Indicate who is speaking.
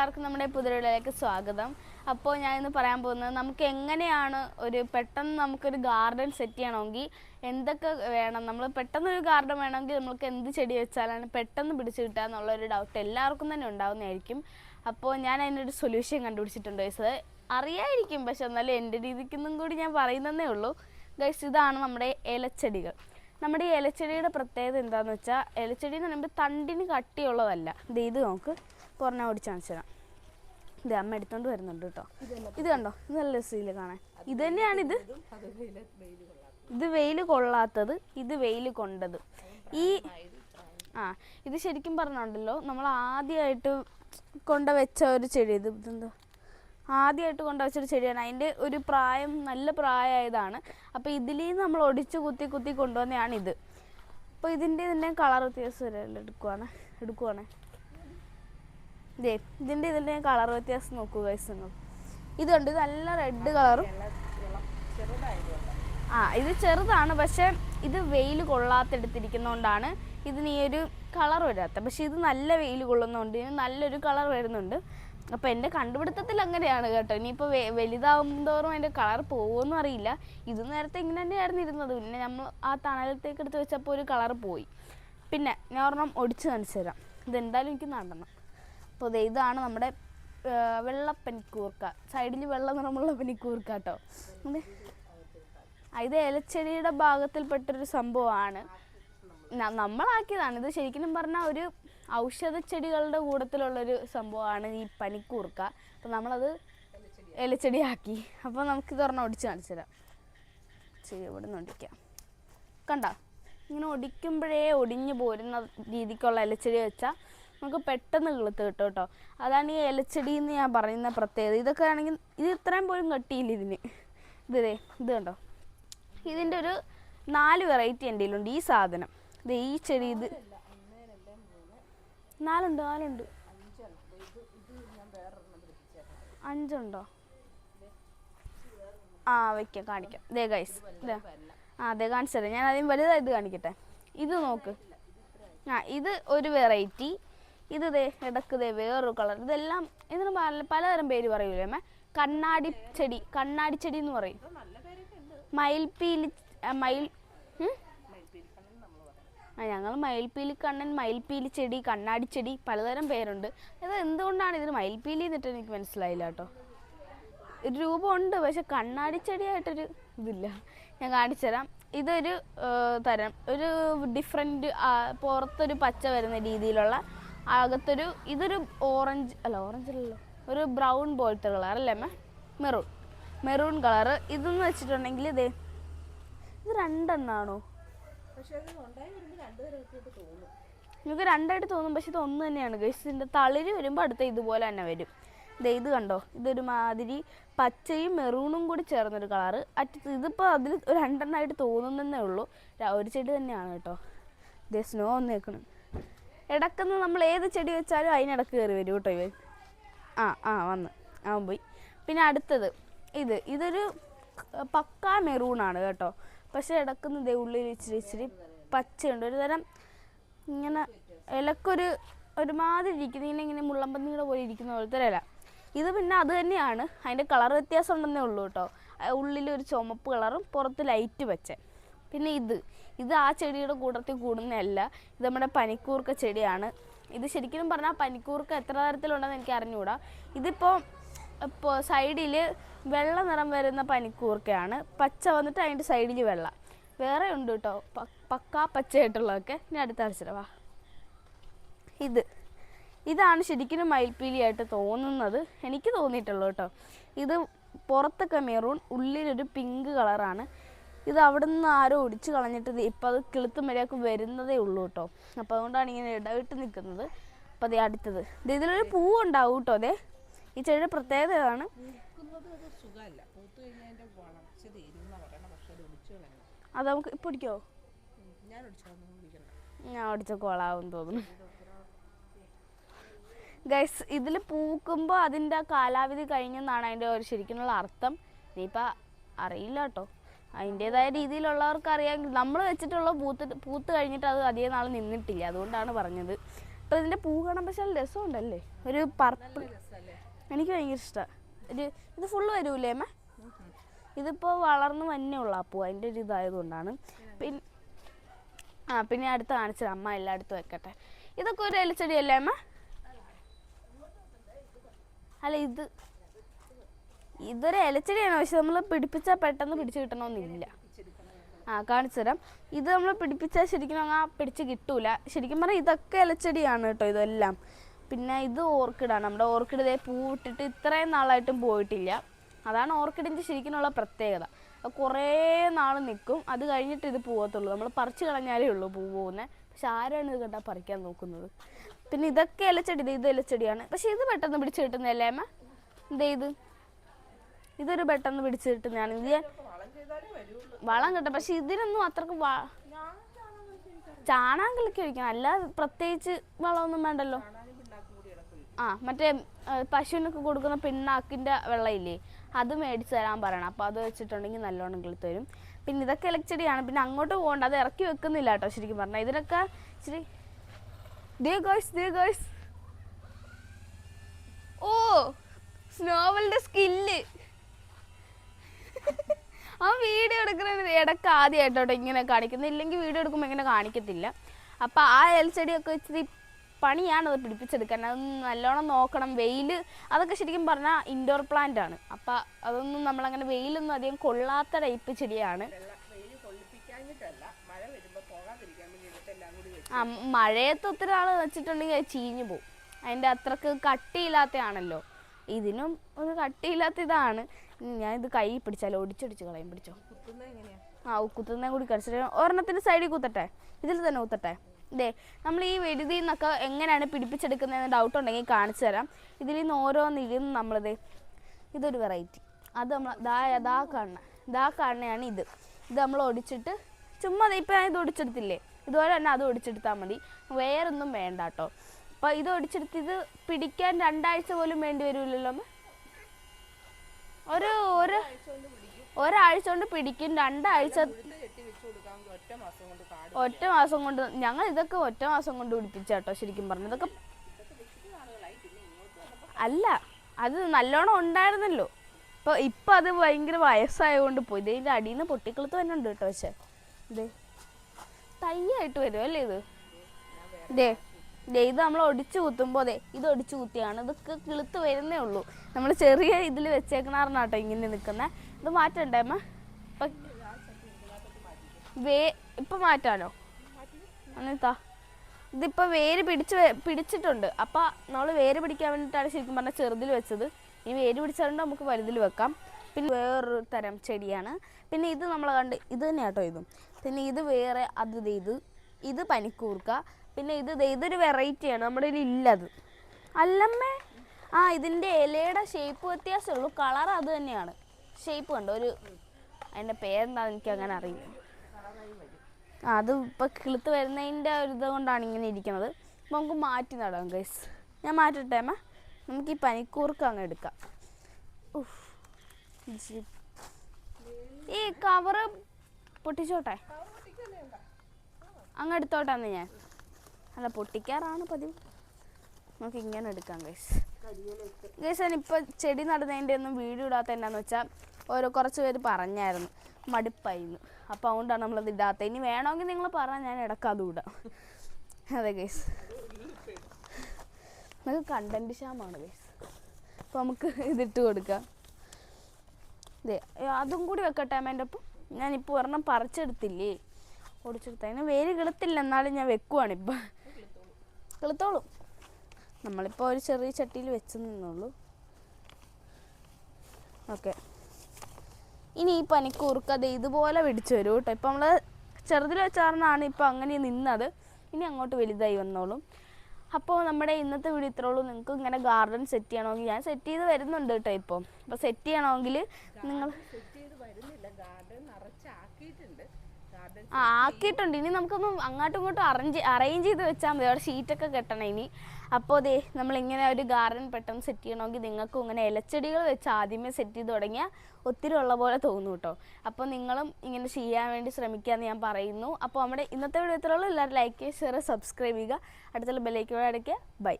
Speaker 1: എല്ലാവർക്കും നമ്മുടെ പുതിരയിലേക്ക് സ്വാഗതം. അപ്പോൾ ഞാൻ ഇന്ന് പറയാൻ പോകുന്നത് നമുക്ക് എങ്ങനെയാണ് ഒരു പെട്ടെന്ന് നമുക്കൊരു ഗാർഡൻ സെറ്റ് ചെയ്യണമെങ്കിൽ എന്തൊക്കെ വേണം? നമ്മൾ പെട്ടെന്ന് ഒരു ഗാർഡൻ വേണമെങ്കിൽ നമുക്ക് എന്ത് ചെടി വെച്ചാലാണ് പെട്ടെന്ന് പിടിച്ച് കിട്ടുക എന്നുള്ള ഒരു ഡൗട്ട് എല്ലാവർക്കും തന്നെ ഉണ്ടാകുന്നതായിരിക്കും അപ്പോൾ ഞാൻ അതിനൊരു സൊല്യൂഷൻ കണ്ടുപിടിച്ചിട്ടുണ്ട് ഗൈസ് അറിയായിരിക്കും പക്ഷെ എന്നാലും എന്റെ രീതിക്കൊന്നും കൂടി ഞാൻ പറയുന്നതേ ഉള്ളൂ. ഗൈസ് ഇതാണ് നമ്മുടെ ഇലച്ചെടികൾ. നമ്മുടെ ഈ ഇലച്ചെടിയുടെ പ്രത്യേകത എന്താണെന്ന് വെച്ചാൽ ഇലച്ചെടി എന്ന് പറയുമ്പോൾ തണ്ടിന് കട്ടിയുള്ളതല്ല. ഇത് ഇത് നോക്ക്. പുറഞ്ഞ ഓടിച്ച് കാണിച്ചു തരാം. ഇത് അമ്മ എടുത്തോണ്ട് വരുന്നുണ്ട് കേട്ടോ. ഇത് കണ്ടോ? ഇത് നല്ല സീൽ കാണാൻ. ഇത് തന്നെയാണ് ഇത്. ഇത് വെയിൽ കൊള്ളാത്തത് ഇത് വെയിൽ കൊണ്ടത്. ഈ ആ ഇത് ശരിക്കും പറഞ്ഞുണ്ടല്ലോ നമ്മൾ ആദ്യമായിട്ട് കൊണ്ട വെച്ച ഒരു ചെടി ഇത് ഇതെന്താ? ആദ്യമായിട്ട് കൊണ്ടുവച്ചൊരു ചെടിയാണ്. അതിന്റെ ഒരു പ്രായം നല്ല പ്രായമായതാണ്. അപ്പോൾ ഇതിലേ നമ്മൾ ഒടിച്ച് കുത്തി കുത്തി കൊണ്ടുവന്നതാണ് ഇത്. അപ്പോൾ ഇതിന്റെ ഇതിന്റെ കളർ വ്യത്യാസം എടുക്കുവാണ് എടുക്കുവാണ്. ഇതേ ഇതിന്റെ ഇതിന്റെ കളർ വ്യത്യാസം നോക്കുക guys നിങ്ങൾ ഇത് കണ്ട്? ഇത് നല്ല റെഡ് കളറും ആ ഇത് ചെറുതാണ് പക്ഷെ ഇത് വെയിൽ കൊള്ളാത്തെടുത്തിരിക്കുന്നതുകൊണ്ടാണ് ഇതിന് ഈ ഒരു കളർ വരാത്ത പക്ഷെ ഇത് നല്ല വെയിൽ കൊള്ളുന്നതുകൊണ്ട് ഇതിന് നല്ലൊരു കളർ വരുന്നുണ്ട്. അപ്പോൾ എന്റെ കണ്ടുപിടുത്തത്തിൽ അങ്ങനെയാണ് കേട്ടോ. ഇനിയിപ്പോൾ വലുതാവുന്തോറും അതിന്റെ കളർ പോകുമെന്നും അറിയില്ല. ഇത് നേരത്തെ ഇങ്ങനെ തന്നെയായിരുന്നു ഇരുന്നത്. പിന്നെ നമ്മൾ ആ തണലത്തേക്ക് എടുത്ത് വെച്ചപ്പോൾ ഒരു കളർ പോയി. പിന്നെ ഞാൻ ഒരെണ്ണം ഒടിച്ച് കാണിച്ചു തരാം. ഇതെന്തായാലും എനിക്ക് നടണം. അപ്പോൾ ഇതാണ് നമ്മുടെ വെള്ളപ്പനിക്കൂർക്ക. സൈഡിൽ വെള്ള നിറമുള്ള പനിക്കൂർക്ക കേട്ടോ ഇത് ഇലച്ചെടിയുടെ ഭാഗത്തിൽപ്പെട്ടൊരു സംഭവമാണ്. നമ്മളാക്കിയതാണ്. ഇത് ശരിക്കും പറഞ്ഞാൽ ഒരു ഔഷധ ചെടികളുടെ കൂട്ടത്തിലുള്ളൊരു സംഭവമാണ് ഈ പനിക്കൂർക്ക. അപ്പം നമ്മളത് ഇലച്ചെടിയാക്കി അപ്പോൾ നമുക്ക് തുറന്ന് ഒടിച്ച് കാണിച്ചു തരാം. ശരി ഇവിടെ നിന്ന് ഒടിക്കാം. കണ്ട? ഇങ്ങനെ ഒടിക്കുമ്പോഴേ ഒടിഞ്ഞു പോരുന്ന രീതിക്കുള്ള ഇലച്ചെടി വെച്ചാൽ നമുക്ക് പെട്ടെന്ന് കിളുത്ത് കിട്ടും കേട്ടോ. അതാണ് ഈ എലച്ചെടി എന്ന് ഞാൻ പറയുന്ന പ്രത്യേകത. ഇതൊക്കെ ആണെങ്കിൽ ഇത് ഇത്രയും പോലും കട്ടിയില്ല ഇതിന്. ഇതേ ഇത് കണ്ടോ? ഇതിന്റെ ഒരു നാല് വെറൈറ്റി എന്റെ കയ്യിലുണ്ട് ഈ സാധനം. ഇത് ഈ ചെടി ഇത്. നാലുണ്ട്? നാലുണ്ട്. അഞ്ചുണ്ടോ? ആ വയ്ക്കാം കാണിക്കാം. ദേ ഗൈസ് ആ അതെ കാണിച്ചു തരാം. ഞാൻ ആദ്യം വലുതായത് കാണിക്കട്ടെ. ഇത് നോക്ക്. ആ ഇത് ഒരു വെറൈറ്റി ഇത് ദേ ഇടയ്ക്ക് ദേ വേറൊരു കളർ. ഇതെല്ലാം ഇതിന് പല പലതരം പേര് പറയൂലേ അമ്മ? കണ്ണാടി ചെടി കണ്ണാടി ചെടി എന്ന് പറയും. മയിൽപീലി മയിൽ? ആ ഞങ്ങൾ മയിൽപ്പീലി കണ്ണൻ മയിൽപ്പീലി ചെടി കണ്ണാടി ചെടി പലതരം പേരുണ്ട്. ഇത് എന്തുകൊണ്ടാണ് ഇതിന് മയിൽപ്പീലി എന്നിട്ട് എനിക്ക് മനസ്സിലായില്ല കേട്ടോ. ഒരു രൂപമുണ്ട് പക്ഷെ കണ്ണാടി ചെടിയായിട്ടൊരു ഇതില്ല. ഞാൻ കാണിച്ചു തരാം. ഇതൊരു തരം ഒരു ഡിഫറെന്റ് പുറത്തൊരു പച്ച വരുന്ന രീതിയിലുള്ള അകത്തൊരു ഇതൊരു ഓറഞ്ച് അല്ല ഓറഞ്ച് അല്ലല്ലോ. ഒരു ബ്രൗൺ പോലത്തെ കളർ അല്ലേ അമ്മ? മെറൂൺ മെറൂൺ കളറ് ഇതെന്ന് വെച്ചിട്ടുണ്ടെങ്കിൽ ഇതേ ഇത് രണ്ടെണ്ണാണോ? നിങ്ങൾക്ക് രണ്ടായിട്ട് തോന്നും പക്ഷെ ഇത് ഒന്ന് തന്നെയാണ് ഗൈസ് ഇതിന്റെ തളിര് വരുമ്പോൾ അടുത്ത ഇതുപോലെ തന്നെ വരും. ദേ ഇത് കണ്ടോ? ഇതൊരു മാതിരി പച്ചയും മെറൂണും കൂടി ചേർന്നൊരു കളറ് അറ്റത്ത് ഇതിപ്പോൾ അതിൽ രണ്ടെണ്ണമായിട്ട് തോന്നുന്നതേ ഉള്ളൂ. ഒരു ചെടി തന്നെയാണ് കേട്ടോ. ദേ സ്നോ വന്നേക്കണം. ഇടക്കുന്ന് നമ്മൾ ഏത് ചെടി വെച്ചാലും അതിനിടക്ക് കയറി വരും കേട്ടോ ഇവൻ. ആ ആ വന്ന്. അവൻ പോയി. പിന്നെ അടുത്തത് ഇത്. ഇതൊരു പക്കാ മെറൂണാണ് കേട്ടോ. പക്ഷെ ഇടക്കുന്ന ദേ ഉള്ളിൽ ഇച്ചിരി ഇച്ചിരി പച്ചയുണ്ട്. ഒരു തരം ഇങ്ങനെ ഇലക്കൊരു ഒരുമാതിരി ഇരിക്കുന്ന. ഇങ്ങനെ ഇങ്ങനെ മുള്ളമ്പന്നിയുടെ പോലെ ഇരിക്കുന്ന പോലത്തെ ഇല ഇത് പിന്നെ അത് തന്നെയാണ്. അതിന്റെ കളർ വ്യത്യാസം ഉണ്ടെന്നേ ഉള്ളൂ കേട്ടോ. ഉള്ളിൽ ഒരു ചുമപ്പ് കളറും പുറത്ത് ലൈറ്റ് പച്ച. പിന്നെ ഇത്. ഇത് ആ ചെടിയുടെ കൂട്ടത്തിൽ കൂടുന്നതല്ല. ഇത് നമ്മുടെ പനിക്കൂർക്ക ചെടിയാണ്. ഇത് ശരിക്കും പറഞ്ഞാൽ പനിക്കൂർക്ക എത്ര തരത്തിലുണ്ടെന്ന് എനിക്ക് അറിഞ്ഞുകൂടാ ഇതിപ്പോൾ ഇപ്പോൾ സൈഡിൽ വെള്ള നിറം വരുന്ന പനിക്കൂർക്കയാണ്. പച്ച വന്നിട്ട് അതിന്റെ സൈഡിൽ വെള്ള. വേറെ ഉണ്ട് കേട്ടോ പക്ക പച്ചയായിട്ടുള്ളതൊക്കെ. ഞാൻ അടുത്ത അടിച്ചിടവാ ഇത്. ഇതാണ് ശരിക്കും മയിൽപ്പീലിയായിട്ട് തോന്നുന്നത്. എനിക്ക് തോന്നിയിട്ടുള്ളൂ കേട്ടോ ഇത് പുറത്തൊക്കെ മെറൂൺ ഉള്ളിലൊരു പിങ്ക് കളറാണ്. ഇത് അവിടെ നിന്ന് ആരോ ഒടിച്ച് കളഞ്ഞിട്ട് ഇപ്പം അത് കിളുത്തും വരെയൊക്കെ വരുന്നതേ ഉള്ളൂ കേട്ടോ അപ്പോൾ അതുകൊണ്ടാണ് ഇങ്ങനെ ഇടവിട്ട് നിൽക്കുന്നത് അപ്പോൾ അതേ അടുത്തത്. ഇതിലൊരു പൂവ് ഉണ്ടാവും കേട്ടോ അതെ ഈ ചെടിയുടെ പ്രത്യേകത ഇതാണ്. അത് നമുക്ക് ഇപ്പം ഒടിക്കോ? ഞാൻ ഒടിച്ച കൊളാവും തോന്നുന്നു. ഗൈസ് ഇതിൽ പൂക്കുമ്പോൾ അതിന്റെ കാലാവധി കഴിഞ്ഞെന്നാണ് അതിന്റെ ഒരു ശരിക്കുള്ള അർത്ഥം. ഇനിയിപ്പോൾ അറിയില്ല കേട്ടോ അതിന്റെതായ രീതിയിലുള്ളവർക്ക് അറിയാം. നമ്മൾ വെച്ചിട്ടുള്ള പൂത്ത് പൂത്ത് കഴിഞ്ഞിട്ട് അത് അധികം നാൾ നിന്നിട്ടില്ല. അതുകൊണ്ടാണ് പറഞ്ഞത്. അപ്പോൾ ഇതിന്റെ പൂ കാണാൻ പക്ഷേ നല്ല രസമുണ്ടല്ലേ? ഒരു പർപ്പിൾ. എനിക്ക് ഭയങ്കര ഇഷ്ടമാണ് ഒരു ഇത് ഫുള്ള് വരൂലേ അമ്മ? ഇതിപ്പോൾ വളർന്ന് ഉള്ള ആ പൂ. അതിന്റെ ഒരു ഇതായതുകൊണ്ടാണ്. പിന്നെ ആ പിന്നെ അടുത്ത് കാണിച്ചത്. അമ്മ എല്ലായിടത്തും വെക്കട്ടെ. ഇതൊക്കെ ഒരു ഇലച്ചെടിയല്ലേ അമ്മ? അല്ല ഇത് ഇതൊരു ഇലച്ചെടിയാണ് പക്ഷെ നമ്മൾ പിടിപ്പിച്ചാൽ പെട്ടെന്ന് പിടിച്ചു കിട്ടണമെന്നില്ല ആ കാണിച്ചു തരാം ഇത് നമ്മൾ പിടിപ്പിച്ചാൽ ശരിക്കും അങ്ങ് പിടിച്ച് കിട്ടൂല. ശരിക്കും പറഞ്ഞാൽ ഇതൊക്കെ ഇലച്ചെടിയാണ് കേട്ടോ ഇതെല്ലാം. പിന്നെ ഇത് ഓർക്കിഡാണ് നമ്മുടെ ഓർക്കിഡ് ഇതേ പൂവിട്ടിട്ട് ഇത്രയും നാളായിട്ടും പോയിട്ടില്ല. അതാണ് ഓർക്കിഡിന്റെ ശരിക്കുമുള്ള പ്രത്യേകത. കുറേ നാൾ നിൽക്കും അത് കഴിഞ്ഞിട്ട് ഇത് പോകത്തുള്ളൂ നമ്മൾ പറിച്ചു കളഞ്ഞാലേ ഉള്ളൂ പൂ പോകുന്നത് പക്ഷെ ആരാണ് ഇത് കണ്ടാൽ പറിക്കാൻ നോക്കുന്നത്? പിന്നെ ഇതൊക്കെ ഇലച്ചെടി ഇത് ഇലച്ചെടിയാണ് പക്ഷെ ഇത് പെട്ടെന്ന് പിടിച്ചു അമ്മ? ഇതേ ഇത്? ഇതൊരു പെട്ടെന്ന് പിടിച്ച് ഞാൻ ഇത് വളം കിട്ടും. പക്ഷെ ഇതിനൊന്നും അത്രയ്ക്ക് വ- ചാണകം കലക്കി ഒഴിക്കണം. അല്ലാതെ പ്രത്യേകിച്ച് വളമൊന്നും വേണ്ടല്ലോ. ആ മറ്റേ പശുവിനൊക്കെ കൊടുക്കുന്ന പിണ്ണാക്കിന്റെ വെള്ളമില്ലേ അത് മേടിച്ച് തരാൻ പറയണം. അപ്പോൾ അത് വെച്ചിട്ടുണ്ടെങ്കിൽ നല്ലോണം കിളി തരും പിന്നെ ഇതൊക്കെ ഇലച്ചെടിയാണ് പിന്നെ അങ്ങോട്ട് പോകണ്ട. അത് ഇറക്കി വെക്കുന്നില്ല കേട്ടോ ശരിക്കും പറഞ്ഞാൽ ഇതിനൊക്കെ ഇച്ചിരി ദേ ഗോയ്സ് ഓ സ്നോവലിന്റെ സ്കില്ല് ആ വീഡിയോ എടുക്കുന്ന ഇടയ്ക്ക് ആദ്യമായിട്ടോട്ടെ ഇങ്ങനെ കാണിക്കുന്നത്. ഇല്ലെങ്കിൽ വീഡിയോ എടുക്കുമ്പോൾ ഇങ്ങനെ കാണിക്കത്തില്ല. അപ്പോൾ ആ എൽ ചെടിയൊക്കെ ഇച്ചിരി പണിയാണ് അത് പിടിപ്പിച്ചെടുക്കാൻ. അത് നല്ലോണം നോക്കണം. വെയിൽ അതൊക്കെ ശരിക്കും പറഞ്ഞാൽ ഇൻഡോർ പ്ലാന്റ് ആണ്. അപ്പം അതൊന്നും നമ്മളങ്ങനെ വെയിലൊന്നും അധികം കൊള്ളാത്ത ടൈപ്പ് ചെടിയാണ്. ആ മഴയത്ത് ഒത്തിരി ആൾ വെച്ചിട്ടുണ്ടെങ്കിൽ ചീഞ്ഞു പോകും അതിന്റെ അത്രയ്ക്ക് കട്ടിയില്ലാത്തതാണല്ലോ. ഇതിനും ഒരു കട്ടിയില്ലാത്ത ഇതാണ്. ഇത് കൈ പിടിച്ചാലോ ഒടിച്ചൊടിച്ച് കളയും പിടിച്ചോ. ആ കുത്തുന്ന കൂടി കടിച്ചിട്ട് ഒരെണ്ണത്തിന്റെ സൈഡിൽ കുത്തട്ടെ? ഇതിൽ തന്നെ കുത്തട്ടെ? ഇതേ നമ്മൾ ഈ വെരുതിൽ നിന്നൊക്കെ എങ്ങനെയാണ് പിടിപ്പിച്ചെടുക്കുന്നതെന്ന് ഡൗട്ട് ഉണ്ടെങ്കിൽ കാണിച്ചു തരാം. ഇതിൽ നിന്ന് ഓരോന്നിരുന്ന് നമ്മളിത് ഇതൊരു വെറൈറ്റി അത് നമ്മൾ ദാ ദാ കാണ ദാ കാണയാണ് ഇത്. ഇത് നമ്മൾ ഒടിച്ചിട്ട് ചുമ്മാ ഇപ്പം ഞാൻ ഇത് ഒടിച്ചെടുത്തില്ലേ? ഇതുപോലെ തന്നെ അത് ഒടിച്ചെടുത്താൽ മതി. വേറൊന്നും വേണ്ട കേട്ടോ. അപ്പോൾ ഇത് ഒടിച്ചെടുത്ത് ഇത് പിടിക്കാൻ രണ്ടാഴ്ച പോലും വേണ്ടി വരില്ലല്ലോ ഒരു ഒരു ഒരാഴ്ച കൊണ്ട് പിടിക്കും രണ്ടാഴ്ച
Speaker 2: ഒറ്റ മാസം കൊണ്ട്.
Speaker 1: ഞങ്ങൾ ഇതൊക്കെ ഒറ്റ മാസം കൊണ്ട് പിടിപ്പിച്ചാട്ടോ ശരിക്കും പറഞ്ഞു ഇതൊക്കെ അല്ല അത് നല്ലോണം ഉണ്ടായിരുന്നല്ലോ. ഇപ്പൊ ഇപ്പൊ അത് ഭയങ്കര വയസ്സായതുകൊണ്ട് പോയി. ഇതിന്റെ അടിയിൽ നിന്ന് പൊട്ടിക്കളത്ത് തന്നെ ഉണ്ട് കേട്ടോ പക്ഷെ. തയ്യായിട്ട് വരും അല്ലേ ഇത്? ഇതേ ഇത് നമ്മൾ ഒടിച്ചു കുത്തുമ്പോൾ അതെ ഇത് ഒടിച്ചു കുത്തിയാണ്. ഇതൊക്കെ കിളുത്ത് വരുന്നേ ഉള്ളൂ. നമ്മൾ ചെറിയ ഇതിൽ വെച്ചേക്കണാർന്നാ കേട്ടോ ഇങ്ങനെ നിൽക്കുന്നത് ഇത് മാറ്റണ്ടേ അമ്മ? ഇപ്പൊ വേ ഇപ്പൊ മാറ്റാനോ? എന്നിട്ടാ ഇതിപ്പോ വേര് പിടിച്ച് പിടിച്ചിട്ടുണ്ട്. അപ്പൊ നമ്മൾ വേര് പിടിക്കാൻ വേണ്ടിയിട്ടാണ് ശരിക്കും പറഞ്ഞാൽ ചെറുതിൽ വെച്ചത്. ഇനി വേര് പിടിച്ചതുകൊണ്ട് നമുക്ക് വലുതിൽ വെക്കാം. പിന്നെ വേറൊരു തരം ചെടിയാണ്. പിന്നെ ഇത് നമ്മൾ കണ്ട് ഇത് തന്നെ കേട്ടോ ഇതും. പിന്നെ ഇത് വേറെ അത് ഇത്. ഇത് പനിക്കൂർക്ക. പിന്നെ ഇത് ഇതൊരു വെറൈറ്റിയാണ് നമ്മുടെ കയ്യിൽ ഇല്ലത് അല്ലമ്മേ. ആ ഇതിന്റെ ഇലയുടെ ഷേപ്പ് വ്യത്യാസമേ ഉള്ളൂ. കളർ അത് തന്നെയാണ്. ഷേപ്പ് കണ്ടോ? ഒരു അതിന്റെ പേരെന്താണെന്ന് എനിക്ക് അങ്ങനെ അറിയില്ല. അത് ഇപ്പം കിളുത്ത് വരുന്നതിന്റെ ഒരു ഇത് കൊണ്ടാണ് ഇങ്ങനെ ഇരിക്കുന്നത്. അപ്പോൾ നമുക്ക് മാറ്റി നടാം ഗൈസ് ഞാൻ മാറ്റട്ടെ അമ്മ? നമുക്ക് ഈ പനിക്കൂർക്ക് അങ്ങ് എടുക്കാം. ഈ കവറ് പൊട്ടിച്ചോട്ടെ? അങ്ങ് എടുത്തോട്ടെ ഞാൻ. അല്ല പൊട്ടിക്കാറാണ് പതിവ്. നമുക്ക് ഇങ്ങനെ എടുക്കാം ഗൈസ് ഗൈസ് ഞാൻ ഇപ്പോൾ ചെടി നടുന്നതിന്റെ ഒന്നും വീഡിയോ ഇടാത്ത എന്നാന്ന് വെച്ചാൽ ഓരോ കുറച്ച് പേര് പറഞ്ഞായിരുന്നു. മടുപ്പായിരുന്നു. അപ്പോൾ അതുകൊണ്ടാണ് നമ്മളത് ഇടാത്തത് ഇനി വേണമെങ്കിൽ നിങ്ങൾ പറഞ്ഞാൽ ഞാൻ ഇടക്കാതെ അതും ഇടാം. അതെ ഗൈസ് നമുക്ക് കണ്ടന്റ് ക്ഷാമാണ് ഗൈസ് അപ്പോൾ നമുക്ക് ഇതിട്ട് കൊടുക്കാം. ഇതേ അതും കൂടി വെക്കട്ടെ അമ്മേന്റെ ഒപ്പം? ഞാനിപ്പോൾ ഒരെണ്ണം പറിച്ചെടുത്തില്ലേ? ഓടിച്ചെടുത്ത അതിന് വേര് കിളത്തില്ല എന്നാലും ഞാൻ വെക്കുവാണിപ്പോൾ കിളുത്തോളും നമ്മളിപ്പോൾ ഒരു ചെറിയ ചട്ടിയിൽ വെച്ച് നിന്നുള്ളൂ ഓക്കെ. ഇനി ഈ പനിക്കൂർക്ക് അത് ഇതുപോലെ പിടിച്ചു വരും കേട്ടോ. ഇപ്പം നമ്മൾ ചെറുതിൽ വെച്ചാർന്നാണ് ഇപ്പോൾ അങ്ങനെ നിന്നത്. ഇനി അങ്ങോട്ട് വലുതായി വന്നോളും. അപ്പോൾ നമ്മുടെ ഇന്നത്തെ വീഡിയോ ഇത്ര ഉള്ളൂ. നിങ്ങൾക്ക് ഇങ്ങനെ ഗാർഡൻ സെറ്റ് ചെയ്യണമെങ്കിൽ ഞാൻ സെറ്റ് ചെയ്ത് വരുന്നുണ്ട് കേട്ടോ ഇപ്പം. അപ്പോൾ സെറ്റ് ചെയ്യണമെങ്കിൽ നിങ്ങൾ
Speaker 2: സെറ്റ് ചെയ്ത് വരുന്നില്ല ഗാർഡൻ നിറച്ചാക്കിയിട്ടുണ്ട് ഗാർഡൻ
Speaker 1: ആ ആക്കിയിട്ടുണ്ട്. ഇനി നമുക്കൊന്ന് അങ്ങോട്ടും ഇങ്ങോട്ടും അറേഞ്ച് അറേഞ്ച് ചെയ്ത് വെച്ചാൽ മതി. അവിടെ ഷീറ്റൊക്കെ കെട്ടണം ഇനി. അപ്പോൾ ദേ നമ്മളിങ്ങനെ ഒരു ഗാർഡൻ പെട്ടെന്ന് സെറ്റ് ചെയ്യണമെങ്കിൽ നിങ്ങൾക്കും ഇങ്ങനെ ഇലച്ചെടികൾ വെച്ച് ആദ്യമേ സെറ്റ് ചെയ്ത് തുടങ്ങിയാൽ ഒത്തിരി ഉള്ള പോലെ തോന്നും കേട്ടോ അപ്പോൾ നിങ്ങളും ഇങ്ങനെ ചെയ്യാൻ വേണ്ടി ശ്രമിക്കാമെന്ന് ഞാൻ പറയുന്നു. അപ്പോൾ നമ്മുടെ ഇന്നത്തെ വീഡിയോ ഇത്രയുള്ളൂ എല്ലാവരും ലൈക്ക് ഷെയർ സബ്സ്ക്രൈബ് ചെയ്യുക. അടുത്തുള്ള ബെല്ലൈക്കോടെ അടയ്ക്കുക. ബൈ